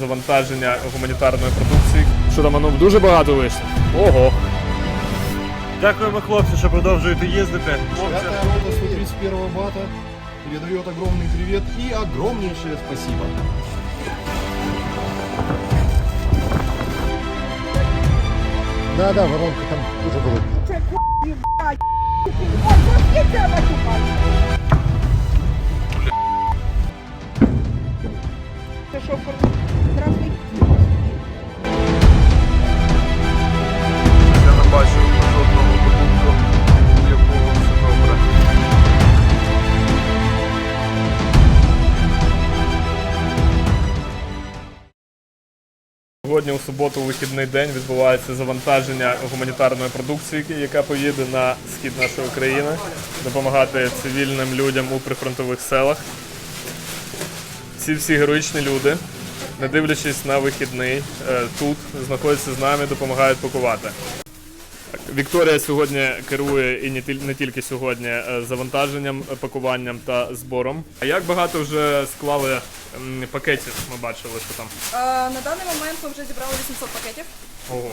Завантаження гуманітарної продукції. Що там воно дуже багато вийшло? Ого. Дякуємо, хлопці, що продовжуєте їздити. Пятая рота 131 бата передает огромный привет и огромнейшее спасибо. Да, да, воронка там дуже велика. Це ку**і, блядь. Ой, просто це матюкай. Це Сьогодні у суботу, у вихідний день, відбувається завантаження гуманітарної продукції, яка поїде на схід нашої країни, допомагати цивільним людям у прифронтових селах. Ці всі героїчні люди, не дивлячись на вихідний, е, тут знаходяться з нами, допомагають пакувати. Вікторія сьогодні керує і не тіль- не тільки сьогодні е, завантаженням, е, пакуванням та збором. А як багато вже склали пакетів? Ми бачили, що там. Е, На даний момент ми вже зібрали 800 пакетів. Ого.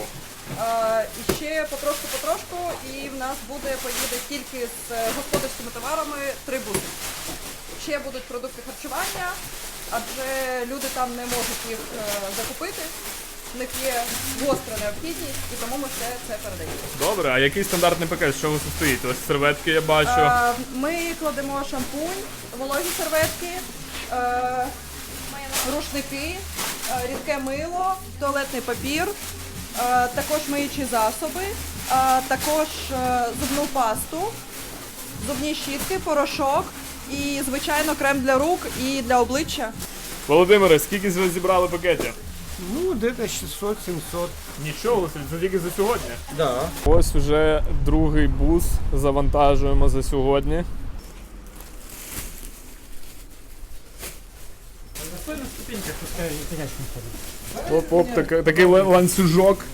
Е, І ще потрошку-потрошку, і в нас буде поїде тільки з господарськими товарами три буси. Ще будуть продукти харчування, адже люди там не можуть їх е, закупити. В них є гостра необхідність, і тому ми все це передаємо. Добре, а який стандартний пакет? З чого состоїть? Ось серветки я бачу. Е, Ми кладемо шампунь, вологі серветки, е, рушники, е, рідке мило, туалетний папір, е, також миючі засоби, е, також е, зубну пасту, зубні щітки, порошок і, звичайно, крем для рук і для обличчя. Володимире, скільки ви зібрали пакетів? Ну, где-то 600-700. Нічого, це тільки за сьогодні. Да. Ось уже другий бус завантажуємо за сьогодні. Оп-оп, так, такий ланцюжок.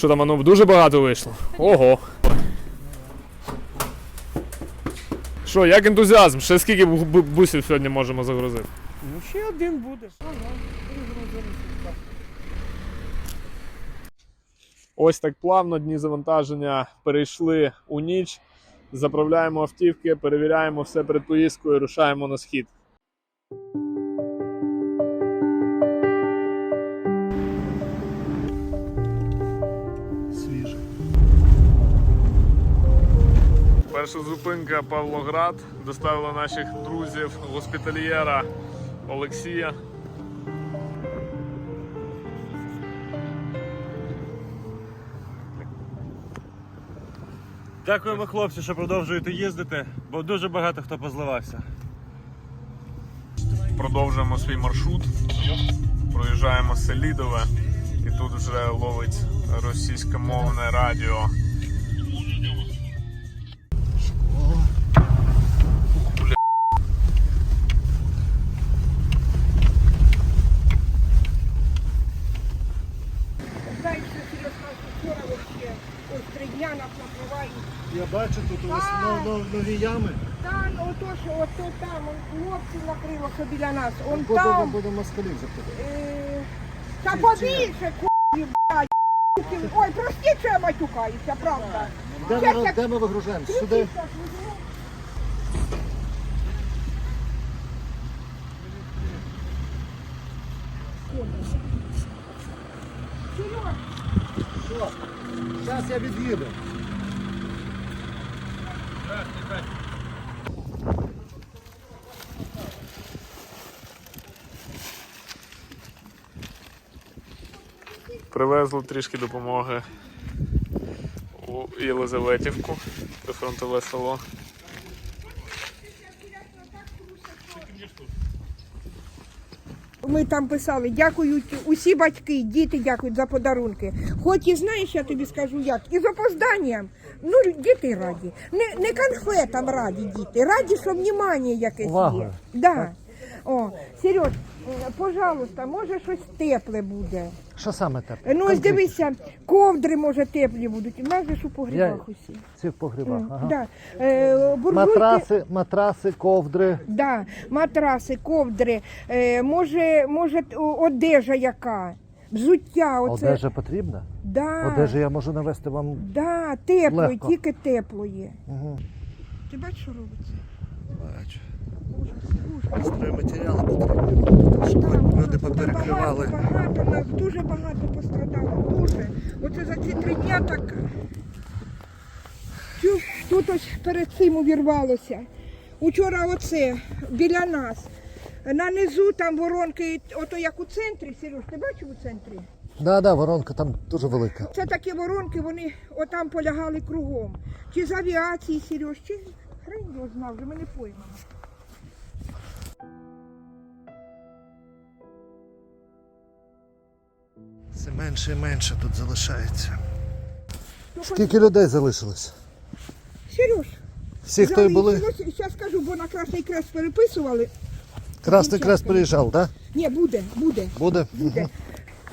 Що там, воно дуже багато вийшло? Ого. Що, як ентузіазм? Ще скільки бу- бу- бусів сьогодні можемо загрузити? Ну, ще один буде. Ось так плавно дні завантаження перейшли у ніч. Заправляємо автівки, перевіряємо все перед поїздкою, рушаємо на схід. Перша зупинка Павлоград. Доставили наших друзів госпітальєра Олексія. Дякуємо, хлопці, що продовжуєте їздити, бо дуже багато хто позливався. Продовжуємо свій маршрут. Проїжджаємо Селідове, і тут вже ловить російськомовне радіо. Вообще ось три дня нас накривають. Я бачу, тут у вас нов- нов- нові ями. Та, ну ото що, ото там, он хлопців накрило, що біля нас. Он Будемо, там, будемо москалів заходити. е, та побільше, ку**і, блядь. Ой, простіть, що я матюкаюся, правда. Де ми, де ми вигружаємо? Сюди. Кричіть, так, Зараз я від'їду. Привезли трішки допомоги у Єлизаветівку, прифронтове село. Ми там писали, дякують усі батьки, діти дякують за подарунки. Хоч і знаєш, я тобі скажу як, і з опозданням. Ну, діти раді. Не, не конфетам раді діти, раді, що внімання якесь Увага. є. Да. О, Сереж, пожалуйста, може щось тепле буде. Що саме тепле? Ну ось дивися, ковдри може теплі будуть. У нас же ж у погрібах усі. Ці в погрібах. Ага. Да. Е, буржуйки- Матраси, матраси, ковдри. Да, матраси, ковдри, е, може, може о- одежа яка, взуття, оце. Одежа потрібна? Да, Одежу я можу навести вам. да, теплої, Легко. тільки теплої. Угу. Ти бачиш, що робиться? Стройматеріали потрібні, щоб люди поперекривали. Багато, багато, нас дуже багато пострадало, дуже. Оце за ці три дня так. Тут ось перед цим увірвалося. Учора оце, біля нас. На низу там воронки, ото як у центрі, Сереж, ти бачив у центрі? Да, да, воронка там дуже велика. Це такі воронки, вони отам полягали кругом. Чи з авіації, Сереж, чи хрень його знав, вже ми не поймемо. Все менше і менше тут залишається. Ну, Скільки людей залишилось? Сереж, Всі, хто і були? Зараз скажу, бо на Красний Крест переписували. Красний Крест приїжджав, так? Ні, буде, буде, Да? Буде? буде.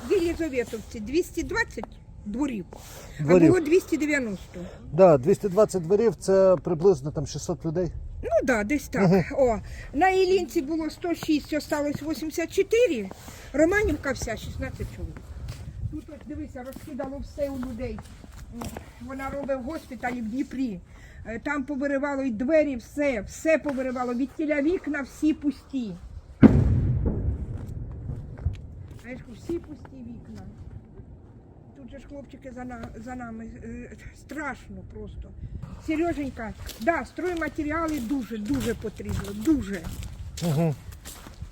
В Єлизаветовці 220 дворів, Дворів. а було 290. Да, 220 дворів це приблизно там 600 людей. Ну так, да, десь так. О, на Ілінці було 106, осталось 84, Романівка вся 16 чоловік. Тут ось дивися, розкидало все у людей. Вона робить в госпіталі в Дніпрі. Е, Там повиривало і двері, все, все повиривало. Від тіля вікна всі пусті. Всі пусті вікна. Тут же ж хлопчики за нами. Е, Страшно просто. Сереженька, да, стройматеріали дуже, дуже потрібно. Дуже. Угу.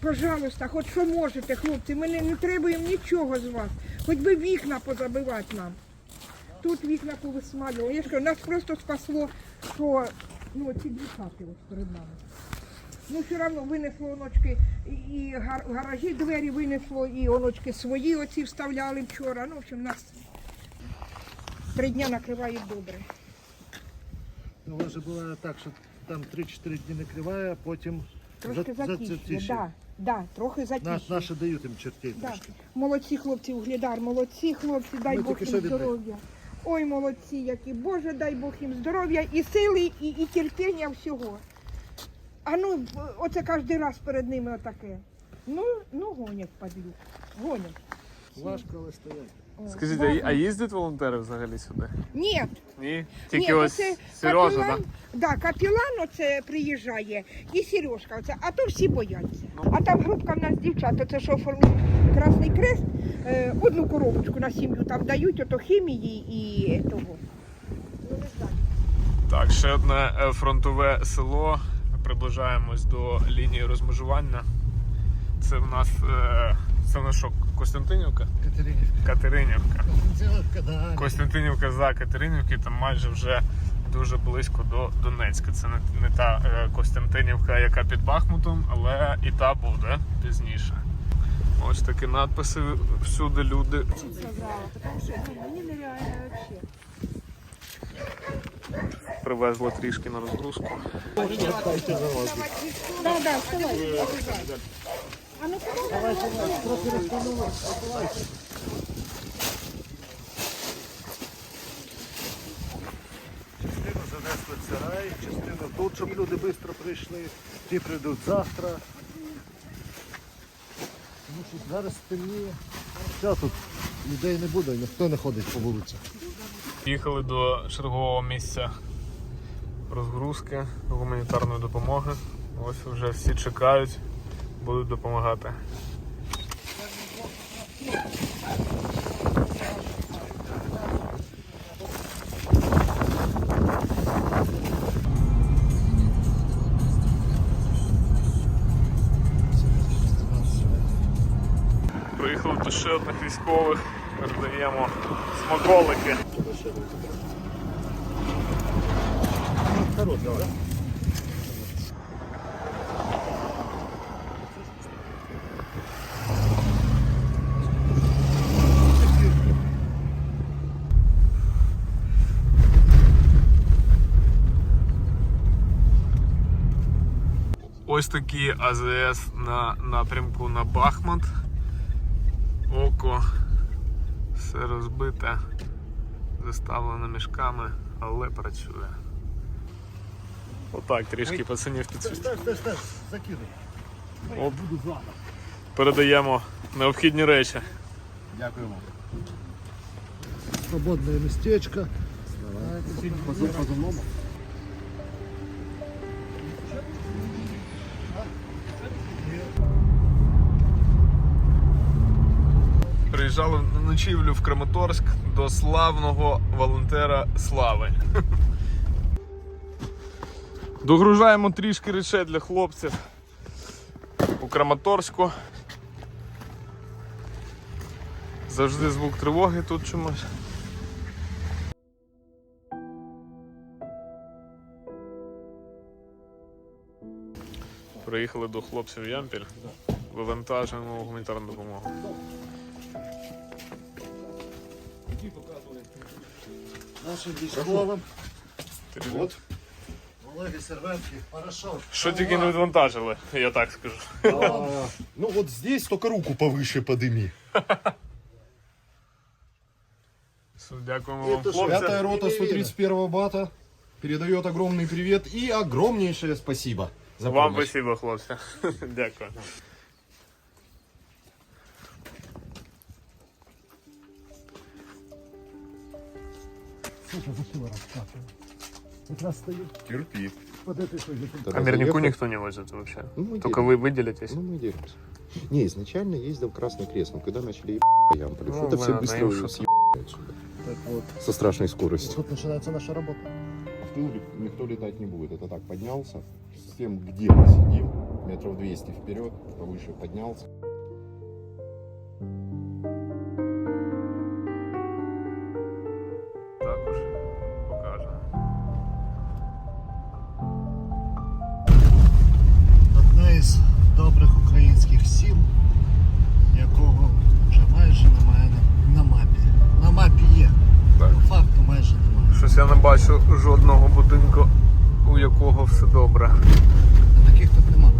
Пожалуйста, хоч що можете, хлопці, ми не, не требуємо нічого з вас. Хоч би вікна позабивати нам. Тут вікна повисмалювали. Я ж кажу, нас просто спасло, що ну, ці дві хати ось перед нами. Ну, все одно винесло оночки і, гар, гаражі двері винесло, і оночки свої оці вставляли вчора. Ну, в общем, нас три дня накривають добре. У вас же буває так, що там 3-4 дні накриває, а потім Трошки за- затиш'є, затиш'є. да, да, трохи затиш'є. Наші дають їм чертей Да. трошки. Молодці хлопці, углядар, молодці хлопці, дай Ми Бог тільки їм що відбили. здоров'я. Ой, молодці, які, Боже, дай Бог їм здоров'я і сили, і, і терпіння всього. А ну, оце кожен раз перед ними отаке. Ну, ну гонять падлюк, гонять. Важко, але стоять. Скажіть, важко. а їздять волонтери взагалі сюди? Ні, Ні? Тільки ні, ось оце Сережа, капелан, так? да, капелан оце приїжджає і Сережка оце, а то всі бояться. А там групка в нас дівчат, оце що оформив Красний Крест, е, одну коробочку на сім'ю там дають, ото хімії і того. Ну, не знаю. Так, ще одне е, фронтове село. Приближаємось до лінії розмежування. Це в нас е, це що, Костянтинівка? Катеринівка. Катеринівка. Да. Костянтинівка за Катеринівки, там майже вже дуже близько до Донецька. Це не, не та е, Костянтинівка, яка під Бахмутом, але і та буде пізніше. Ось такі надписи всюди люди. Привезли трішки на розгрузку. Да, да, вставай. А ну Частину занесли в сарай, частину тут, щоб люди швидко прийшли. Ті прийдуть завтра. Тому що зараз темніє. Все, тут людей не буде, ніхто не ходить по вулицях. Їхали до чергового місця розгрузки гуманітарної допомоги. Ось вже всі чекають, будуть допомагати. Приїхали до ще одних військових, передаємо смаколики. Ось такі АЗС на напрямку на Бахмут. Око. Все розбите, заставлено мішками, але працює. Отак трішки пацанів підсвітить. Оп. Передаємо необхідні речі. Дякуємо. Свободне містечко. По земному. Приїжджали на ночівлю в Краматорськ до славного волонтера Слави. Догружаємо трішки речей для хлопців у Краматорську. Завжди звук тривоги тут чомусь. Приїхали до хлопців в Ямпіль. Вивантажуємо гуманітарну допомогу. Нашим військовим. От. Олеги серветки, порошок. Що тільки не відвантажили, я так скажу. А, ну вот здесь только руку повыше подыми. Дякуємо вам, Это ж хлопці. Пятая рота 131 бата передает огромный привет и огромнейшее спасибо за Вам помощь. спасибо, хлопці. Дякую. Сука, зашила розкатую. Якраз стою. Терпи. Под этой хуйней. А мирнику никто не возит вообще. Ну, мы Только вы выделитесь. Ну, мы делимся. Не, изначально ездил Красный Крест, но когда начали ебать по Ямполю, Ну, что-то все ладно, быстро съебали отсюда. Так вот. Со страшной скоростью. Тут начинается наша работа. В тыл никто летать не будет. Это так, поднялся. С тем, где мы сидим, метров 200 вперед, повыше поднялся. Бачу жодного будинку, у якого все добре. А таких тут немає.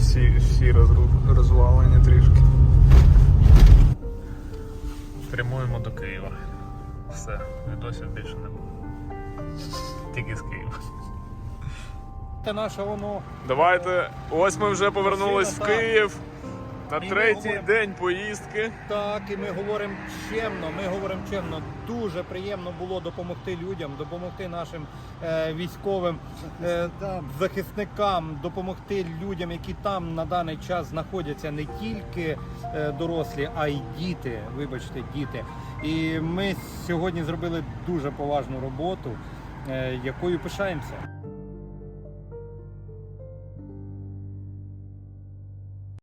Всі, всі розру- розвалені трішки. Прямуємо до Києва. Все, відосів більше не буде. Тільки з Києва. Це наше воно. Давайте. Ось ми вже повернулись в. Київ на ми третій говоримо- день поїздки. Так, і ми говоримо чемно. Ми говоримо чемно. Дуже приємно було допомогти людям, допомогти нашим е, військовим е, захисникам, допомогти людям, які там на даний час знаходяться, не тільки е, дорослі, а й діти. Вибачте, діти. І ми сьогодні зробили дуже поважну роботу, е, якою пишаємося.